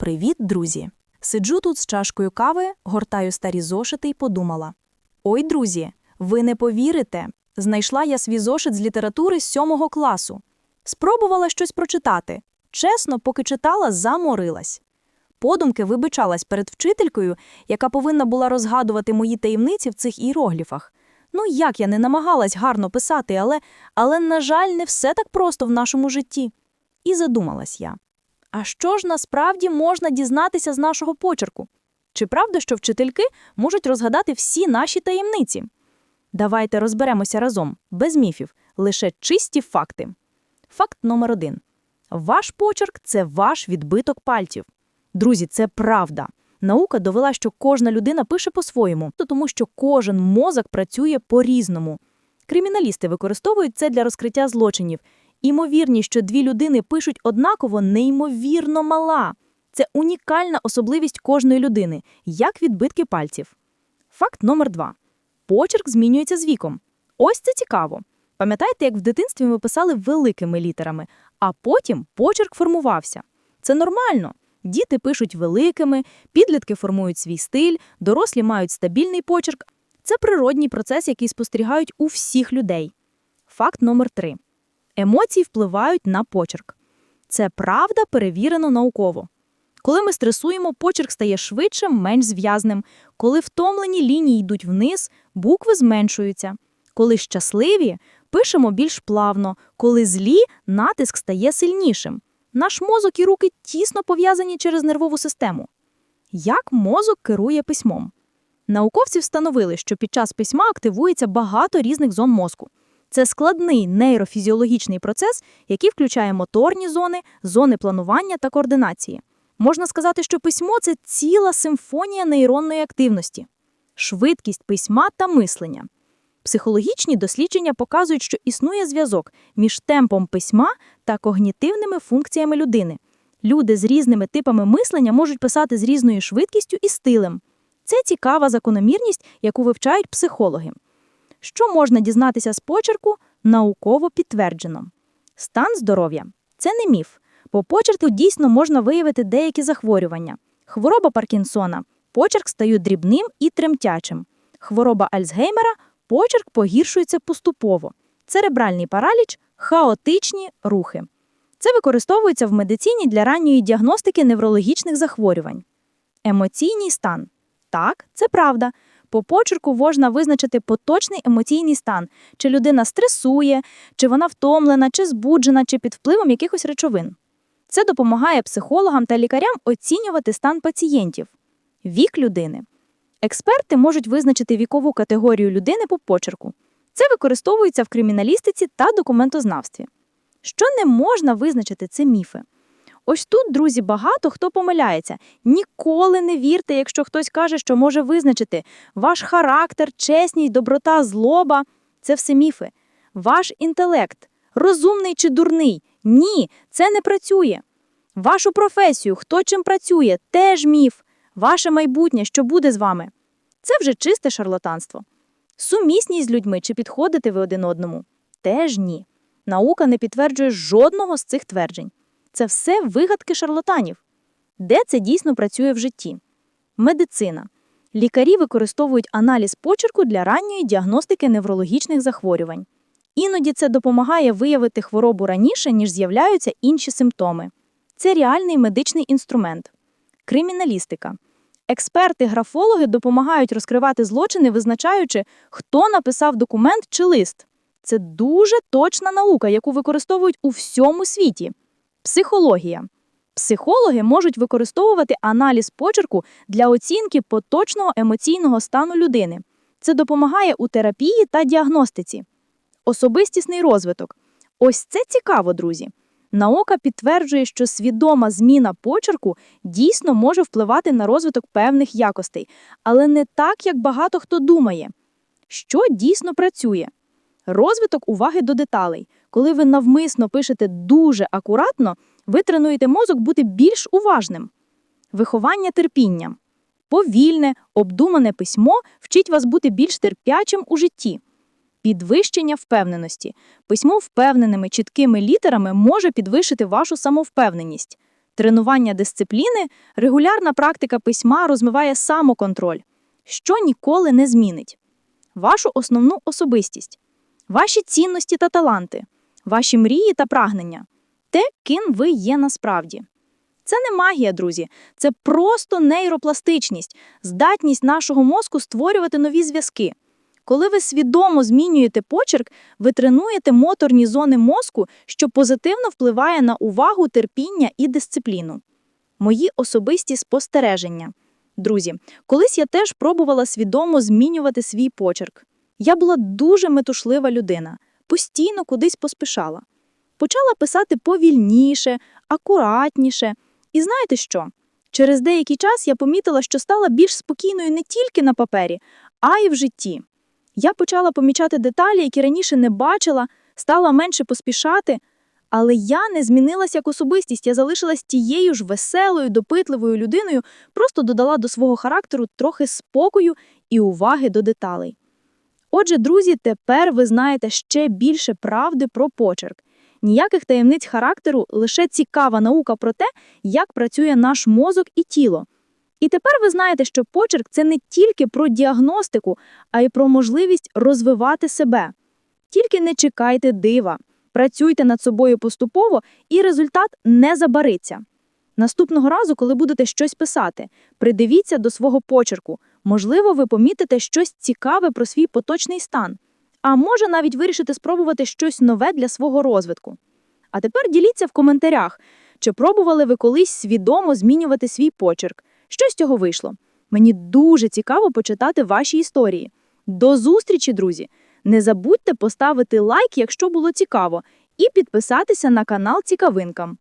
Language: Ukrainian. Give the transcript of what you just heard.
Привіт, друзі! Сиджу тут з чашкою кави, гортаю старі зошити і подумала: Ой, друзі, ви не повірите! Знайшла я свій зошит з літератури з сьомого класу. Спробувала щось прочитати. Чесно, поки читала, заморилась. Подумки вибачалась перед вчителькою, яка повинна була розгадувати мої таємниці в цих іерогліфах. Ну, як я не намагалась гарно писати, але, але, на жаль, не все так просто в нашому житті. І задумалась я. А що ж насправді можна дізнатися з нашого почерку? Чи правда, що вчительки можуть розгадати всі наші таємниці? Давайте розберемося разом, без міфів, лише чисті факти. Факт номер один: ваш почерк це ваш відбиток пальців. Друзі, це правда. Наука довела, що кожна людина пише по-своєму, то тому що кожен мозок працює по-різному. Криміналісти використовують це для розкриття злочинів. Імовірність, що дві людини пишуть однаково, неймовірно мала. Це унікальна особливість кожної людини, як відбитки пальців. Факт номер два: почерк змінюється з віком. Ось це цікаво. Пам'ятаєте, як в дитинстві ми писали великими літерами, а потім почерк формувався. Це нормально. Діти пишуть великими, підлітки формують свій стиль, дорослі мають стабільний почерк. Це природній процес, який спостерігають у всіх людей. Факт номер три. Емоції впливають на почерк. Це правда перевірено науково. Коли ми стресуємо, почерк стає швидшим, менш зв'язним. Коли втомлені лінії йдуть вниз, букви зменшуються. Коли щасливі, пишемо більш плавно, коли злі, натиск стає сильнішим. Наш мозок і руки тісно пов'язані через нервову систему. Як мозок керує письмом? Науковці встановили, що під час письма активується багато різних зон мозку. Це складний нейрофізіологічний процес, який включає моторні зони, зони планування та координації. Можна сказати, що письмо це ціла симфонія нейронної активності, швидкість письма та мислення. Психологічні дослідження показують, що існує зв'язок між темпом письма та когнітивними функціями людини. Люди з різними типами мислення можуть писати з різною швидкістю і стилем. Це цікава закономірність, яку вивчають психологи. Що можна дізнатися з почерку, науково підтверджено. Стан здоров'я це не міф. По почерку дійсно можна виявити деякі захворювання. Хвороба Паркінсона почерк стає дрібним і тремтячим. Хвороба Альцгеймера почерк погіршується поступово. Церебральний параліч хаотичні рухи. Це використовується в медицині для ранньої діагностики неврологічних захворювань. Емоційний стан. Так, це правда. По почерку можна визначити поточний емоційний стан, чи людина стресує, чи вона втомлена, чи збуджена, чи під впливом якихось речовин. Це допомагає психологам та лікарям оцінювати стан пацієнтів. Вік людини. Експерти можуть визначити вікову категорію людини по почерку. Це використовується в криміналістиці та документознавстві. Що не можна визначити, це міфи. Ось тут, друзі, багато хто помиляється. Ніколи не вірте, якщо хтось каже, що може визначити ваш характер, чесність, доброта, злоба це все міфи. Ваш інтелект, розумний чи дурний. Ні, це не працює. Вашу професію, хто чим працює, теж міф. Ваше майбутнє, що буде з вами. Це вже чисте шарлатанство. Сумісність з людьми чи підходите ви один одному? Теж ні. Наука не підтверджує жодного з цих тверджень. Це все вигадки шарлатанів. Де це дійсно працює в житті? Медицина. Лікарі використовують аналіз почерку для ранньої діагностики неврологічних захворювань. Іноді це допомагає виявити хворобу раніше, ніж з'являються інші симптоми. Це реальний медичний інструмент. Криміналістика. Експерти-графологи допомагають розкривати злочини, визначаючи, хто написав документ чи лист. Це дуже точна наука, яку використовують у всьому світі. Психологія. Психологи можуть використовувати аналіз почерку для оцінки поточного емоційного стану людини. Це допомагає у терапії та діагностиці. Особистісний розвиток. Ось це цікаво, друзі. Наука підтверджує, що свідома зміна почерку дійсно може впливати на розвиток певних якостей, але не так, як багато хто думає. Що дійсно працює? Розвиток уваги до деталей. Коли ви навмисно пишете дуже акуратно, ви тренуєте мозок бути більш уважним. Виховання терпіння. Повільне, обдумане письмо вчить вас бути більш терпячим у житті. Підвищення впевненості. Письмо впевненими, чіткими літерами може підвищити вашу самовпевненість. Тренування дисципліни, регулярна практика письма розвиває самоконтроль, що ніколи не змінить. Вашу основну особистість, ваші цінності та таланти, ваші мрії та прагнення, те, ким ви є насправді. Це не магія, друзі, це просто нейропластичність, здатність нашого мозку створювати нові зв'язки. Коли ви свідомо змінюєте почерк, ви тренуєте моторні зони мозку, що позитивно впливає на увагу, терпіння і дисципліну. Мої особисті спостереження. Друзі, колись я теж пробувала свідомо змінювати свій почерк. Я була дуже метушлива людина, постійно кудись поспішала. Почала писати повільніше, акуратніше. І знаєте що? Через деякий час я помітила, що стала більш спокійною не тільки на папері, а й в житті. Я почала помічати деталі, які раніше не бачила, стала менше поспішати, але я не змінилася як особистість, я залишилась тією ж веселою, допитливою людиною, просто додала до свого характеру трохи спокою і уваги до деталей. Отже, друзі, тепер ви знаєте ще більше правди про почерк. Ніяких таємниць характеру, лише цікава наука про те, як працює наш мозок і тіло. І тепер ви знаєте, що почерк це не тільки про діагностику, а й про можливість розвивати себе. Тільки не чекайте дива, працюйте над собою поступово, і результат не забариться. Наступного разу, коли будете щось писати, придивіться до свого почерку. Можливо, ви помітите щось цікаве про свій поточний стан, а може навіть вирішите спробувати щось нове для свого розвитку. А тепер діліться в коментарях, чи пробували ви колись свідомо змінювати свій почерк. Що з цього вийшло? Мені дуже цікаво почитати ваші історії. До зустрічі, друзі! Не забудьте поставити лайк, якщо було цікаво, і підписатися на канал Цікавинкам.